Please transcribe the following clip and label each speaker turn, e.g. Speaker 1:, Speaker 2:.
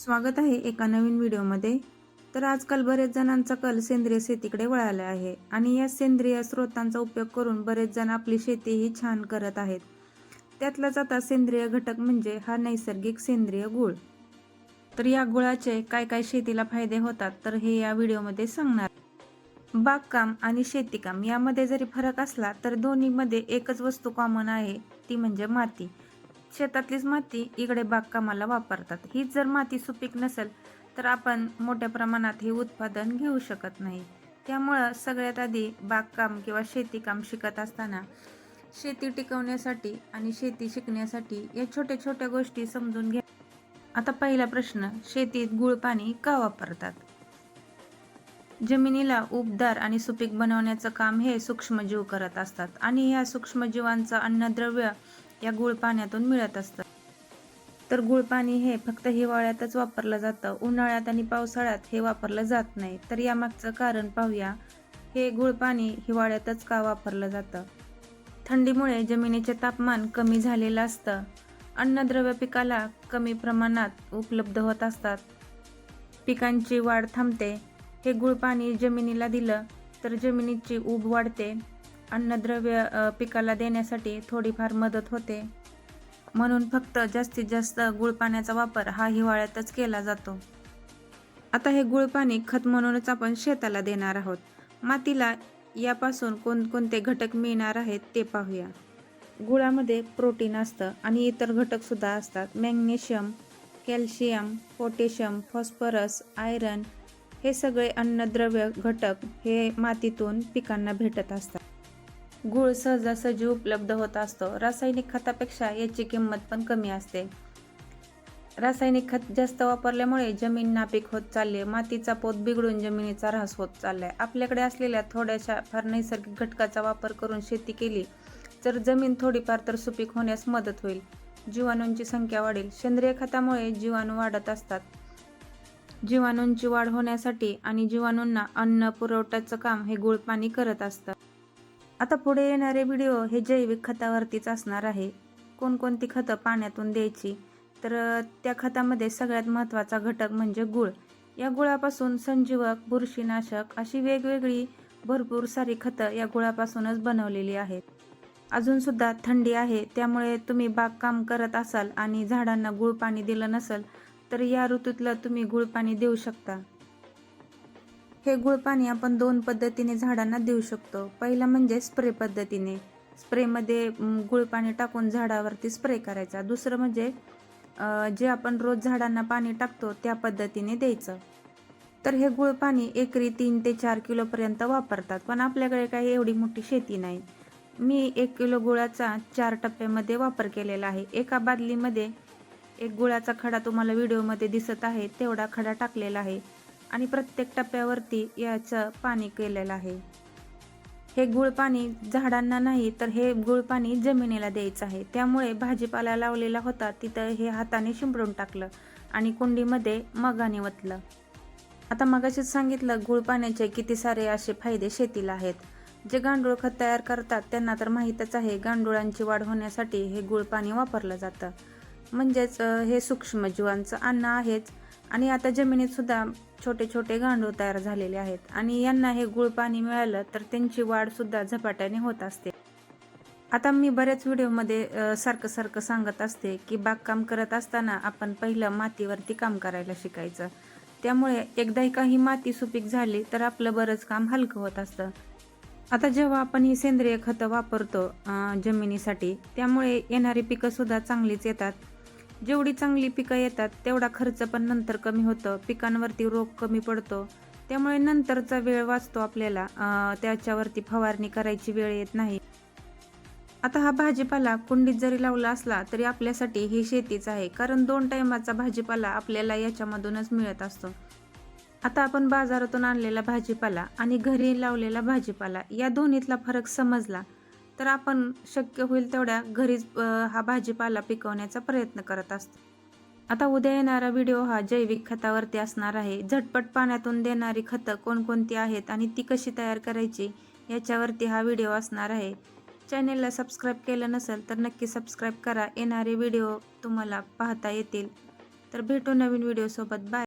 Speaker 1: स्वागत आहे एका नवीन व्हिडिओमध्ये. तर आजकाल बरेच जणांचा कल सेंद्रिय शेतीकडे वळाला आहे आणि या सेंद्रिय स्रोतांचा उपयोग करून बरेच जण आपली शेतीही छान करत आहेत. त्यातलाच आता सेंद्रिय घटक म्हणजे हा नैसर्गिक सेंद्रिय गुळ. तर या गुळाचे काय काय शेतीला फायदे होतात तर हे या व्हिडिओमध्ये सांगणार. बागकाम आणि शेतीकाम यामध्ये जरी फरक असला तर दोन्हीमध्ये एकच वस्तू कॉमन आहे ती म्हणजे माती. शेतातलीच माती इकडे बागकामाला वापरतात. हीच जर माती सुपीक नसेल तर आपण मोठ्या प्रमाणात हे उत्पादन घेऊ शकत नाही. त्यामुळं सगळ्यात आधी बागकाम किंवा शेतीकाम शिकत असताना शेती टिकवण्यासाठी आणि शेती शिकण्यासाठी या छोट्या छोट्या गोष्टी समजून घ्या. आता पहिला प्रश्न शेतीत गुळ पाणी का वापरतात? जमिनीला उबदार आणि सुपीक बनवण्याचं काम हे सूक्ष्मजीव करत असतात आणि या सूक्ष्मजीवांचं अन्नद्रव्य या गुळ पाण्यातून मिळत असतं. तर गुळ पाणी हे फक्त हिवाळ्यातच वापरलं जातं. उन्हाळ्यात आणि पावसाळ्यात हे वापरलं जात नाही. तर यामागचं कारण पाहूया. हे गुळ पाणी हिवाळ्यातच का वापरलं जातं? थंडीमुळे जमिनीचे तापमान कमी झालेलं असतं. अन्नद्रव्य पिकाला कमी प्रमाणात उपलब्ध होत असतात. पिकांची वाढ थांबते. हे गुळ पाणी जमिनीला दिलं तर जमिनीची ऊब वाढते. अन्नद्रव्य पिकाला देण्यासाठी थोडीफार मदत होते. म्हणून फक्त जास्तीत जास्त गुळ पाण्याचा वापर हा हिवाळ्यातच केला जातो. आता हे गुळ पाणी खत म्हणूनच आपण शेताला देणार आहोत. मातीला यापासून कोणकोणते घटक मिळणार आहेत ते पाहूया. गुळामध्ये प्रोटीन असतं आणि इतर घटकसुद्धा असतात. Magnesium calcium potassium phosphorus iron हे सगळे अन्नद्रव्य घटक हे मातीतून पिकांना भेटत असतात. गुळ सहजासहजी उपलब्ध होत असतो. रासायनिक खतापेक्षा याची किंमत पण कमी असते. रासायनिक खत जास्त वापरल्यामुळे जमीन नापीक होत चालली. मातीचा पोत बिघडून जमिनीचा ऱ्हास होत चाललाय. आपल्याकडे असलेल्या थोड्याशा फार नैसर्गिक घटकाचा वापर करून शेती केली तर जमीन थोडीफार तर सुपीक होण्यास मदत होईल. जीवाणूंची संख्या वाढेल. सेंद्रिय खतामुळे जीवाणू वाढत असतात. जीवाणूंची वाढ होण्यासाठी आणि जीवाणूंना अन्न पुरवठ्याचं काम हे गुळ पाणी करत असतं. आता पुढे येणारे व्हिडिओ हे जैविक खतावरतीच असणार आहे. कोणकोणती खतं पाण्यातून द्यायची? तर त्या खतामध्ये सगळ्यात महत्त्वाचा घटक म्हणजे गुळ. या गुळापासून संजीवक बुरशीनाशक अशी वेगवेगळी भरपूर सारी खतं या गुळापासूनच बनवलेली आहेत. अजूनसुद्धा थंडी आहे त्यामुळे तुम्ही बागकाम करत असाल आणि झाडांना गुळ पाणी दिलं नसेल तर या ऋतूतलं तुम्ही गुळ पाणी देऊ शकता. हे गुळ पाणी आपण दोन पद्धतीने झाडांना देऊ शकतो. पहिलं म्हणजे स्प्रे पद्धतीने. स्प्रेमध्ये गुळ पाणी टाकून झाडावरती स्प्रे करायचा. दुसरं म्हणजे जे आपण रोज झाडांना पाणी टाकतो त्या पद्धतीने द्यायचं. तर हे गुळ पाणी एकरी तीन ते चार किलोपर्यंत वापरतात. पण आपल्याकडे काही एवढी मोठी शेती नाही. मी एक किलो गुळाचा चार टप्प्यामध्ये वापर केलेला आहे. एका बादलीमध्ये एक गुळाचा खडा तुम्हाला व्हिडिओमध्ये दिसत आहे तेवढा खडा टाकलेला आहे. आणि प्रत्येक टप्प्यावरती याचं पाणी केलेलं आहे. हे गुळ पाणी झाडांना नाही तर हे गुळ पाणी जमिनीला द्यायचं आहे. त्यामुळे भाजीपाला लावलेला होता तिथं हे हाताने शिंपडून टाकलं आणि कुंडीमध्ये मगाने वतलं आता मगाशीच सांगितलं गुळ पाण्याचे किती सारे असे फायदे शेतीला आहेत. जे गांडूळ खत तयार करतात त्यांना तर माहीतच आहे गांडुळांची वाढ होण्यासाठी हे गुळ पाणी वापरलं जातं. म्हणजेच हे सूक्ष्मजीवांचं अन्न आहेच. आणि आता जमिनीत सुद्धा छोटे छोटे गांडूळ तयार झालेले आहेत. आणि यांना हे गुळ पाणी मिळालं तर त्यांची वाढ सुद्धा झपाट्याने होत असते. आता मी बऱ्याच व्हिडिओमध्ये सारखं सारखं सांगत असते की बागकाम करत असताना आपण पहिलं मातीवरती काम करायला शिकायचं. त्यामुळे एकदा काही माती सुपीक झाली तर आपलं बरंच काम हलकं होत असतं. आता जेव्हा आपण ही सेंद्रिय खतं वापरतो जमिनीसाठी त्यामुळे येणारी पिकंसुद्धा चांगलीच येतात. जेवढी चांगली पिकं येतात तेवढा खर्च पण नंतर कमी होतं. पिकांवरती रोग कमी पडतो. त्यामुळे नंतरचा वेळ वाचतो आपल्याला. त्याच्यावरती फवारणी करायची वेळ येत नाही. आता हा भाजीपाला कुंडीत जरी लावला असला तरी आपल्यासाठी ही शेतीच आहे. कारण दोन टायमाचा भाजीपाला आपल्याला याच्यामधूनच मिळत असतो. आता आपण बाजारातून आणलेला भाजीपाला आणि घरी लावलेला भाजीपाला या दोन्हीतला फरक समजला. तर आपण शक्य होईल तेवढ्या घरीच हा भाजीपाला पिकवण्याचा प्रयत्न करत असतो. आता उद्या येणारा व्हिडिओ हा जैविक खतावरती असणार आहे. झटपट पाण्यातून देणारी खतं कोणकोणती आहेत आणि ती कशी तयार करायची याच्यावरती हा व्हिडिओ असणार आहे. चॅनेलला सबस्क्राईब केलं नसेल तर नक्की सबस्क्राईब करा. येणारे व्हिडिओ तुम्हाला पाहता येतील. तर भेटू नवीन व्हिडिओसोबत. बाय.